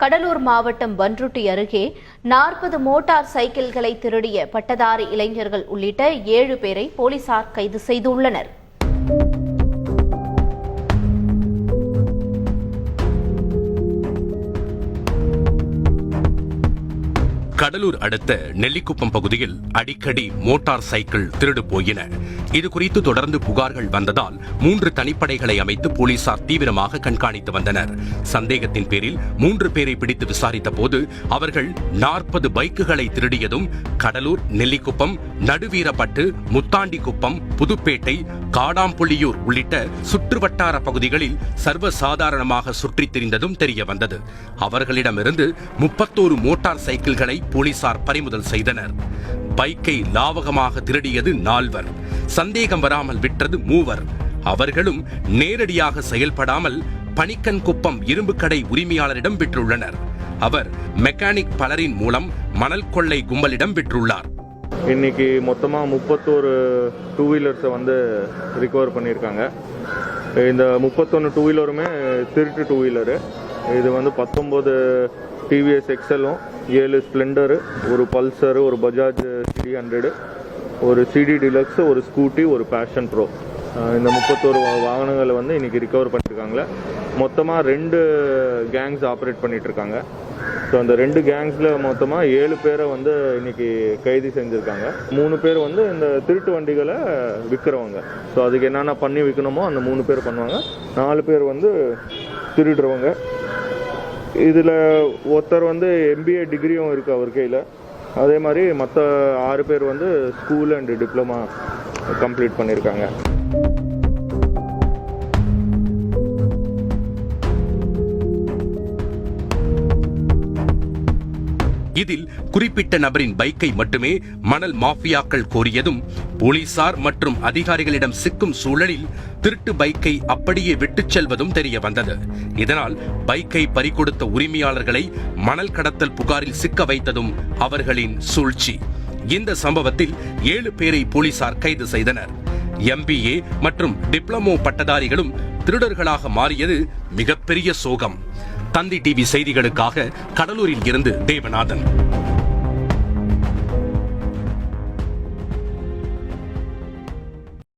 கடலூர் மாவட்டம் பன்ருட்டி அருகே நாற்பது மோட்டார் சைக்கிள்களை திருடிய பட்டதாரி இளைஞர்கள் உள்ளிட்ட ஏழு பேரை போலீசார் கைது செய்துள்ளனர். கடலூர் அடுத்த நெல்லிக்குப்பம் பகுதியில் அடிக்கடி மோட்டார் சைக்கிள் திருடு போயின. இது குறித்து தொடர்ந்து புகார்கள் வந்ததால் மூன்று தனிப்படைகளை அமைத்து போலீசார் தீவிரமாக கண்காணித்து வந்தனர். சந்தேகத்தின் பேரில் மூன்று பேரை பிடித்து விசாரித்த போது அவர்கள் நாற்பது பைக்குகளை திருடியதும் கடலூர் நெல்லிக்குப்பம் நடுவீரப்பட்டு முத்தாண்டிக்குப்பம் புதுப்பேட்டை காடாம்புள்ளியூர் உள்ளிட்ட சுற்றுவட்டார பகுதிகளில் சர்வசாதாரணமாக சுற்றித் திரிந்ததும் தெரிய வந்தது அவர்களிடமிருந்து முப்பத்தோரு மோட்டார் சைக்கிள்களை போலீசார் பறிமுதல் செய்தனர். பைக்கை லாவகமாக திருடியது நால்வர். சந்தேகம் வராமல் விற்றது மூவர். அவர்களும் நேரடியாக செயல்படாமல் பணிக்கன் குப்பம் இரும்பு கடை உரிமையாளரிடம் விற்றுள்ளனர். அவர் மெக்கானிக் பலரின் மூலம் மணல் கொள்ளை கும்பலிடம் விற்றுள்ளார். இன்னைக்கு மொத்தமாக முப்பத்தோரு டூ வீலர்ஸை வந்து ரிகவர் பண்ணியிருக்காங்க. இந்த முப்பத்தொன்று டூ வீலருமே திருட்டு டூ வீலரு இது வந்து பத்தொம்போது டிவிஎஸ் எக்ஸலும் ஏழு ஸ்ப்ளெண்டரு ஒரு பல்சரு ஒரு பஜாஜ் சிடி ஹண்ட்ரடு ஒரு சிடி டிலக்ஸ் ஒரு ஸ்கூட்டி ஒரு பேஷன் ப்ரோ இந்த முப்பத்தோரு வாகனங்களை வந்து இன்னைக்கு ரிகவர் பண்ணியிருக்காங்களே மொத்தமாக ரெண்டு கேங்ஸ் ஆப்ரேட் பண்ணிட்டு இருக்காங்க ஸோ அந்த ரெண்டு கேங்ஸில் மொத்தமாக ஏழு பேரை வந்து இன்னைக்கு கைது செஞ்சுருக்காங்க. மூணு பேர் வந்து இந்த திருட்டு வண்டிகளை விற்கிறவங்க ஸோ அதுக்கு என்னென்ன பண்ணி விற்கணுமோ அந்த மூணு பேர் பண்ணுவாங்க. நாலு பேர் வந்து திருடுறவங்க. இதில் ஒருத்தர் வந்து எம்பிஏ டிகிரியும் இருக்குது அவர் கையில். அதே மாதிரி மற்ற ஆறு பேர் வந்து ஸ்கூல் அண்ட் டிப்ளமா கம்ப்ளீட் பண்ணியிருக்காங்க இதில் குறிப்பிட்ட நபரின் பைக்கை மட்டுமே மணல் மாஃபியாக்கள் கோரியதும் போலீசார் மற்றும் அதிகாரிகளிடம் சிக்கும் சூழலில் திருட்டு பைக்கை அப்படியே விட்டுச் செல்வதும் தெரிய வந்தது இதனால் பைக்கை பறிகொடுத்த உரிமையாளர்களை மணல் கடத்தல் புகாரில் சிக்க வைத்ததும் அவர்களின் சூழ்ச்சி. இந்த சம்பவத்தில் ஏழு பேரை போலீசார் கைது செய்தனர். எம்பிஏ மற்றும் டிப்ளமோ பட்டதாரிகளும் திருடர்களாக மாறியது மிகப்பெரிய சோகம். தந்தி டிவி செய்திகளுக்காக கடலூரில் இருந்து தேவநாதன்.